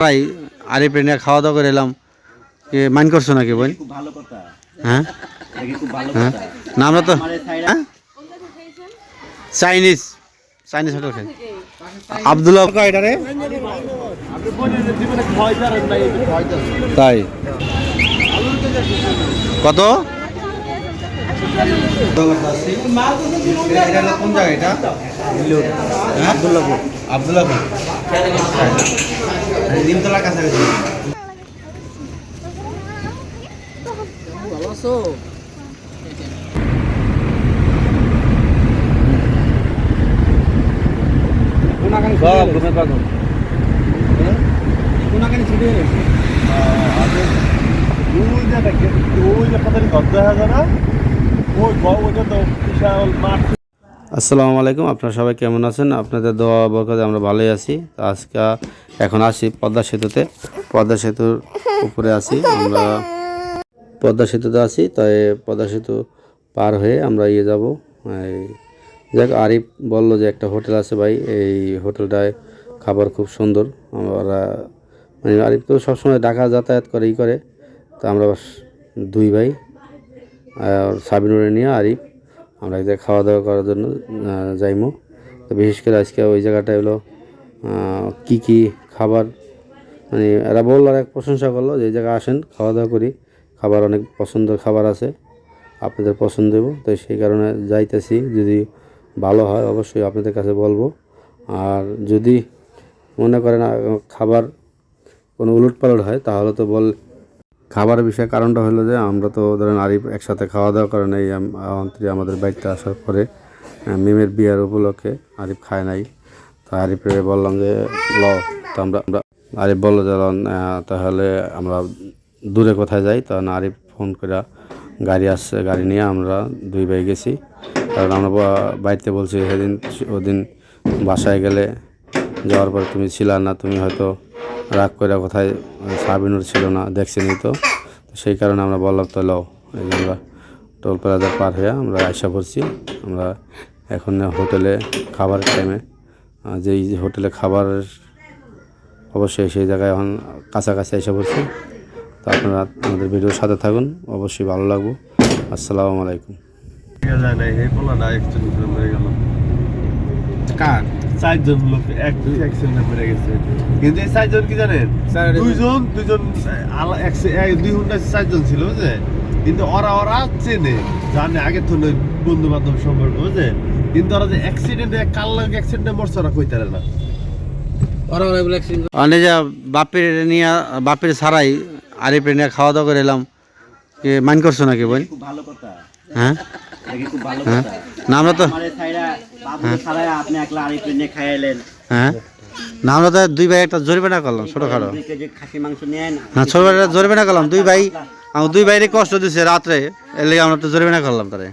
ভাই নিয়ে খাওয়া দাওয়া করে এলাম। কি মাইন করছ নাকি বোন? হ্যাঁ? হ্যাঁ? না আমরা তো হ্যাঁ? চাইনিজ। চাইনিজ হোটেল খাই। আবদুল্লাহ তাই কত কোন জায়গা এটা আবদুল্লাপুর আবদুল্লাপুর নিমতলার কাছাকাছি সব ঘুমে পাগল। কোনাখানি ছুটে ওই যে দেখেন ওই যে কথাটি ঘর দেখা যায় না ওই ওইটা তো বিশাল মাঠ। আসসালামু আলাইকুম আপনারা সবাই কেমন আছেন? আপনাদের দোয়া বরকতে আমরা ভালোই আছি। তো আজকে এখন আসি পদ্মা সেতুতে। পদ্মা সেতুর উপরে আছি আমরা পদ্মা সেতুতে আছি তাই পদ্মা সেতু পার হয়ে আমরা ইয়ে যাব। এই যাক, আরিফ বলল যে একটা হোটেল আছে ভাই, এই হোটেলটায় খাবার খুব সুন্দর। আমরা মানে আরিফ তো সবসময় ঢাকা যাতায়াত করে, ই করে। তো আমরা দুই ভাই, আর সাবিনুরে নিয়ে আরিফ, আমরা এক জায়গায় খাওয়া দাওয়া করার জন্য যাইমো। তো বিশেষ করে আজকে ওই জায়গাটা হলো কি কি খাবার মানে এরা বলল আর এক প্রশংসা করল যে জায়গায় আসেন খাওয়া দাওয়া করি। খাবার অনেক পছন্দের খাবার আছে, আপনাদের পছন্দ দেবো। তো সেই কারণে যাইতেছি। যদি ভালো হয় অবশ্যই আপনাদের কাছে বলব। আর যদি মনে করেন খাবার কোনো উলট পালট হয়, তাহলে তো বল খাবারের বিষয়ে কারণটা হলো যে, আমরা তো ধরেন আরিফ একসাথে খাওয়া দাওয়া করে নাই অন্তরে আমাদের বাড়িতে আসার পরে মিমের বিয়ার উপলক্ষে আরিফ খায় নাই। তো আরিফে বললাম যে, ল। আমরা আমরা আরিফ বলল যে তাহলে আমরা দূরে কোথায় যাই? তখন আরিফ ফোন করে গাড়ি আসছে, গাড়ি নিয়ে আমরা দুই ভাই গেছি। কারণ আমরা বাড়িতে বলছি, সেদিন, ওদিন বাসায় গেলে যাওয়ার পর তুমি ছিলা না, তুমি হয়তো রাগ করে কোথায়, সাবিনুর ছিল না, দেখছিনি তো? তো সেই কারণে আমরা বললাম, তো লও। এই আমরা টোল প্লাজা পার হয়ে আমরা আশা করছি আমরা এখন হোটেলে খাবার টাইমে যেই হোটেলে খাবার অবশ্যই সেই জায়গায় এখন কাছাকাছি এসে পড়ছি। তো আপনারা আমাদের ভিডিওর সাথে থাকুন অবশ্যই ভালো লাগবো। আসসালামু আলাইকুম। করে? চারজন লোক এক অ্যাক্সিডেন্টে মরে গেছে। কিন্তু এই চারজন কি জানেন? দুইজন দুইজন আলা একসে- এক- দুই ঘণ্টা চারজন ছিল বুঝে কিন্তু ওরা ওরা চেনে জানে আগে তো বন্ধু বান্ধব সম্পর্ক বুঝে কিন্তু ওরা যে অ্যাক্সিডেন্টে কাল লাগে অ্যাক্সিডেন্টে মরছে ওরা কইতারে না। অনেক যা বাপের নিয়ে বাপের ছাড়াই আরিফের নিয়ে খাওয়া দাওয়া করে এলাম। কে মাইন করছ নাকি বোন? খুব ভালো কথা। হ্যাঁ? খুব ভালো হ্যাঁ? না আমরা তো হ্যাঁ। না আমরা তো দুই ভাই একটা জরিমানা করলাম ছোটোখাটো। হ্যাঁ ছোট ভাই জরিমানা করলাম। দুই ভাই আমার দুই ভাইরে কষ্ট দিছে রাত্রে। এর লেগে আমরা তো জরিমানা করলাম তারে।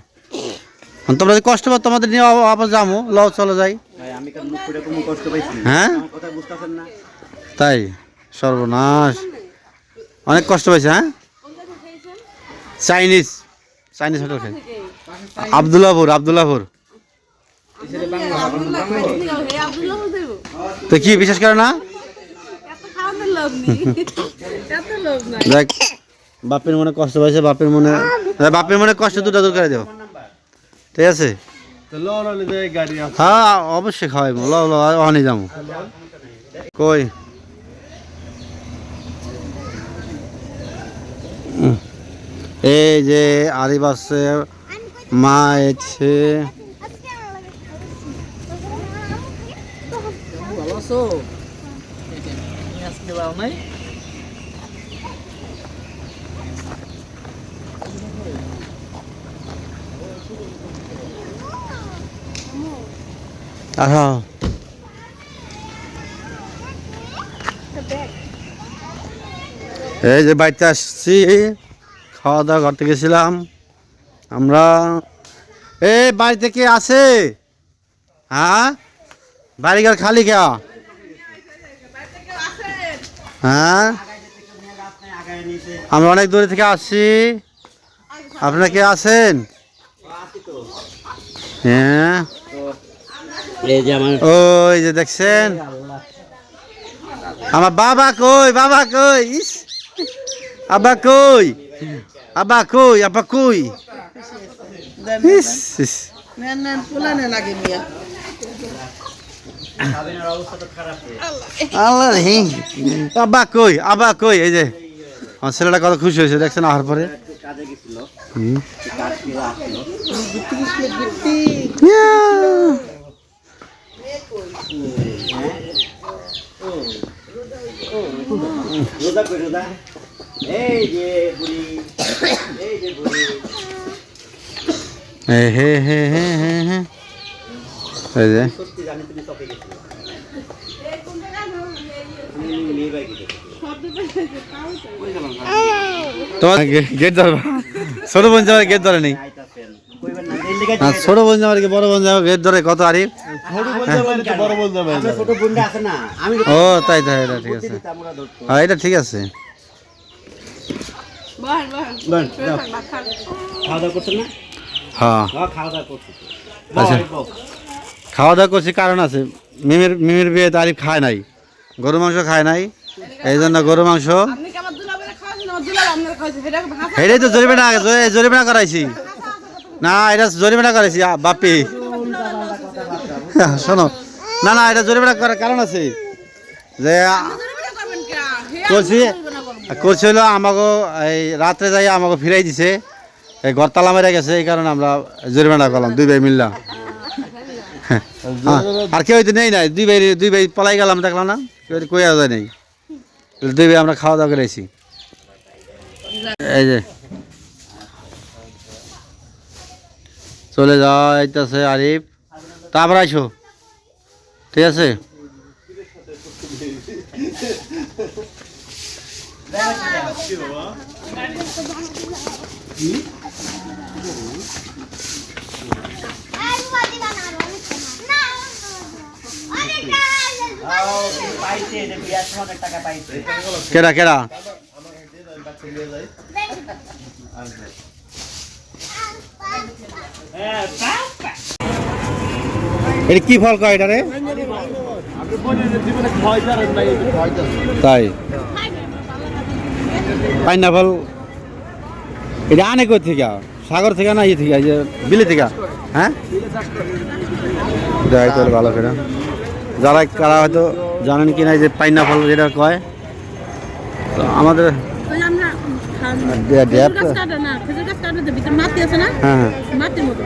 তোমরা কষ্ট পাও তোমাদের নিয়ে আবার- আবার যাব লও চলো যাই। হ্যাঁ? তাই? সর্বনাশ। অনেক কষ্ট পাইছে হ্যাঁ? চাইনিজ। চাইনিজ হোটেল খাই আবদুল্লাপুর আবদুল্লাপুর তো কি বিশ্বাস করে না? দেখ বাপের মনে কষ্ট পাইছে বাপের মনে বাপের মনে কষ্ট দুটা দূর করে দেও। ঠিক আছে? হ্যাঁ অবশ্যই খাওয়াইবো। ল ল অনে যাব কই? এই যে আরিফ আছে? মা আছে আহা এই যে বাড়িতে আসছি খাওয়া দাওয়া করতে গেছিলাম। আমরা এই বাড়িতে কে আছে? হ্যাঁ? বাড়ি বাড়িঘর খালি কে? হ্যাঁ? আমরা অনেক দূরে থেকে আসছি। আপনারা কে আছেন? হ্যাঁ? ওই যে দেখছেন? আমার বাবা কই? বাবা কই? ইস! আব্বা কই? আব্বা কই? আব্বা কই? ইস ইস। আল্লাহ হি! আব্বা কই? আব্বা কই? এই যে, আমার ছেলেটা কত খুশি হয়েছে, দেখছেন আহার পরে? একটু রোজা কই রোজা এই যে তোমার গেট ধরবা। ছোট বোন গেট ধরে নেই ছোট বোন যাওয়ার কি বড় বোন যাওয়ার গেট ধরে কত আরিফ আমি ও তাই তাই এটা ঠিক আছে। হ্যাঁ এটা ঠিক আছে। হ্যাঁ হ্যাঁ। খাওয়া দাওয়া করছি আচ্ছা। খাওয়া দাওয়া করছি কারণ আছে। মিমের মিমের বিয়ে তো আরিফ খায় নাই। গরু মাংস খায় নাই। এই জন্য গরু মাংস। এটাই তো জরিমানা জরি- জরিমানা করাইছি। না এটা জরিমানা করাইছি আ, বাপি। শোনো না না এটা জরিমানা করার কারণ আছে যে করছি করছি হলো আমাকে এই রাত্রে যাই আমাকে ফিরাই দিছে এই ঘর তালা মেরে গেছে এই কারণে আমরা জরিমানা করলাম দুই ভাই মিললাম হ্যাঁ, আর কেউ তো নেই নাই দুই ভাই দুই ভাই পলাই গেলাম দেখলাম না কেউ কই যায় নেই। দুই ভাই আমরা খাওয়া দাওয়া করেছি এই যে চলে যাইতেছে আরিফ। তারপর আইসো। ঠিক আছে? পাইছে যে বিয়ার সময় অনেক টাকা পাইছে কেডা কেডা হ্যাঁ এটা কি ফল কয় এটা রে তাই। পাইনাপল। এটা আনে কই থেকে? সাগর থেকে না ইয়ে থেকে? এই যে বিলে থেকে? হ্যাঁ? দেখাই তাহলে ভালো করে। যারা কারা হয়তো জানেন কি না যে পাইনাপল যেটা কয় তো আমাদের মাটি আছে না? হ্যাঁ হ্যাঁ। মাটির মতো।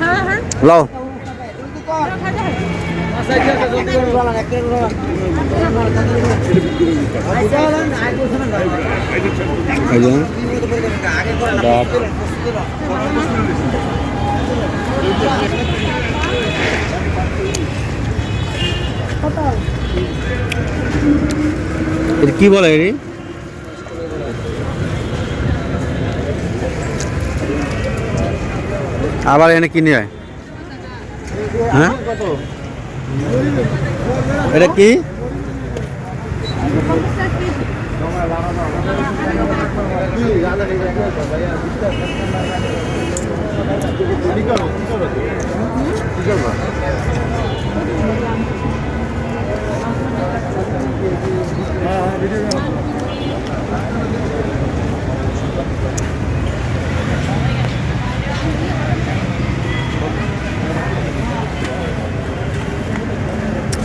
হ্যাঁ হ্যাঁ। লও। কি বলে এটি আবার এনে কিনে হয়। হ্যাঁ? এটা কি?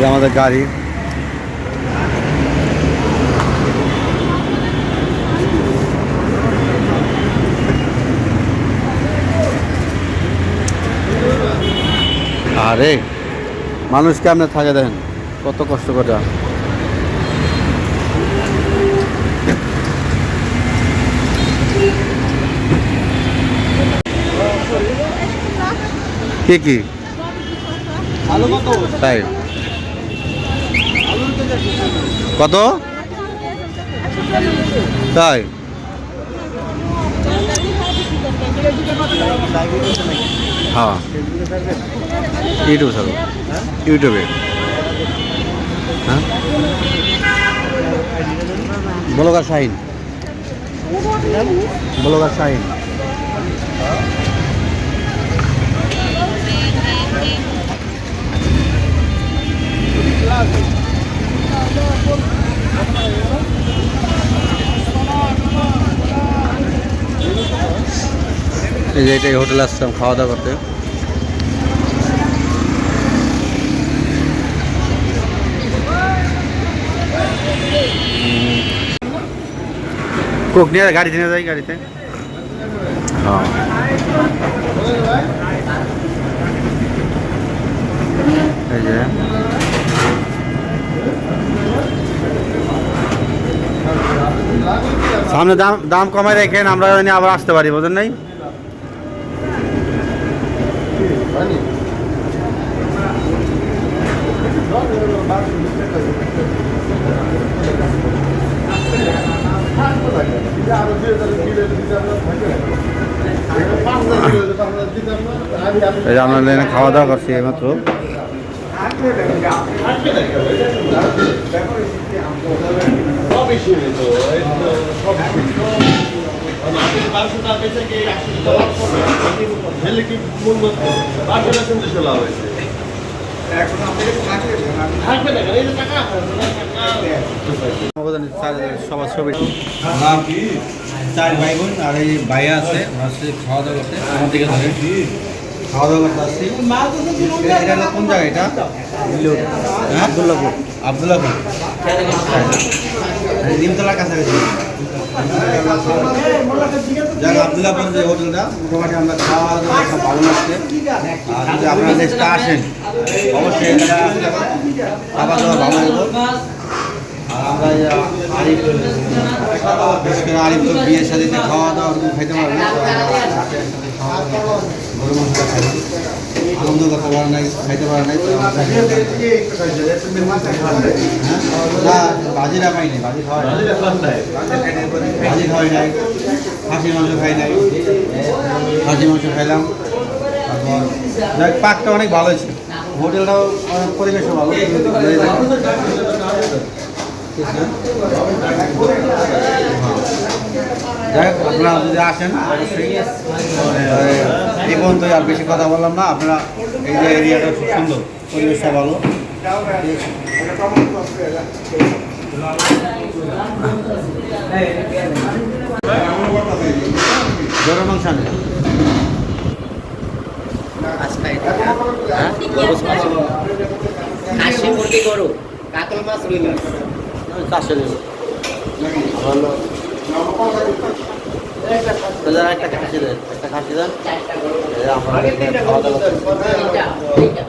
এই আমাদের গাড়ি। আরে মানুষ কেমনে থাকে দেখেন? কত কষ্ট করে। কি কি? তাই। কত? তাই। হ্যাঁ। ইউটিউব ছাড়ো ইউটিউবে। হ্যাঁ। ব্লগার শাহিন। ব্লগার শাহিন। এই যে এটাই হোটেলে আসলাম খাওয়া দাওয়া করতে। কোক নিয়ে গাড়িতে নিয়ে যাই গাড়িতে? হ্যাঁ। এই যে। সামনে দাম দাম কমায় রেখেন, আমরা জানি আবার আসতে পারি, বোঝেন নাই? আমরা খাওয়া দাওয়া করছি এইমাত্র। সবই চার ভাই বোন আর এই ভাইয়া আছে খাওয়া দাওয়া করতে আমার দিকে খাওয়া দাওয়া করতে আসছি কোন জায়গা এটা হ্যাঁ আবদুল্লাপুর আবদুল্লাপুর নিমতলার কাছাকাছি যাক আবদুল্লাপুর যে হোটেলটা, মোটামুটি আমরা খাওয়া দাওয়া সব ভালো লাগছে আর যদি আপনারা অবশ্যই আমরা আরিফ বিশেষ করে বিয়ের সাথে খাওয়া দাওয়া খাইতে পারবে গরু মাংসটা খাইছি আনন্দ করতে পারে নাই, খাইতে পারে নাই হ্যাঁ? না, বাজিরা বাজি খাওয়া। ভাজি খাওয়াই নাই খাসির মাংস খাই নাই। খাসি মাংস খাইলাম, তারপর পাকটা অনেক ভালো হয়েছে। হোটেলটাও অনেক পরিবেশও ভালো। যাই হোক আপনারা যদি আসেন, অবশ্যই। এই পর্যন্ত আর বেশি কথা বললাম না। আপনারা এই যে এরিয়াটা খুব সুন্দর পরিবেশটা ভালো। মুরগি কাতল মাছ মাছ দেবো। ভালো। একটা খাসি দেন একটা খাসি দেন। এই যে আমরা এখানে খাওয়া দাওয়া করছি। তিনটা তিনটা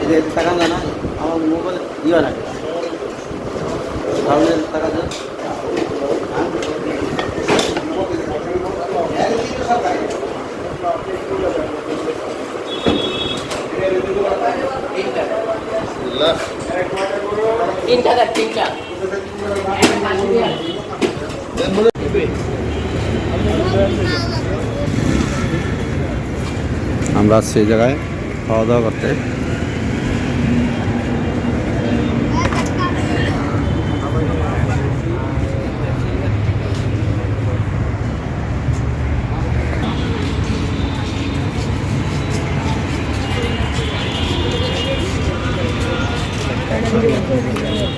এই যে টাকা দেন না আমার মোবাইল ইয়ে না। তাহলে টাকা তিনটা তিনটা। আমরা সেই জায়গায় খাওয়া দাওয়া করতে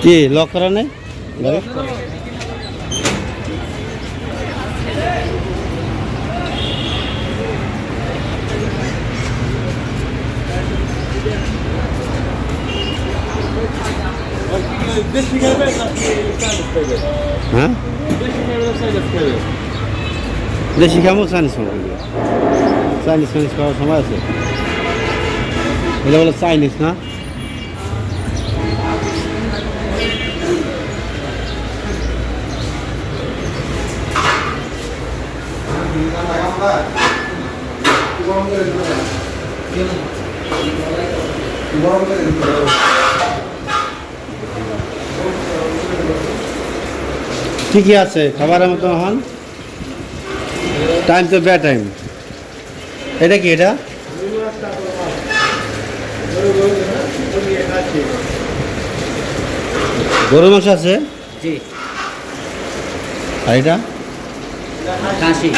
কি লক করা নেই গাড়ি? হ্যাঁ দেশি খামো চাইনিজ খামো চাইনিজ চাইনিজ খাওয়ার সময় আছে। এটা বলে চাইনিজ না? কি কি আছে? খাবারের মতো হন টাইম তো বে টাইম এটা কি এটা? গরু মাংস আছে? জি। আর এটা? কাশি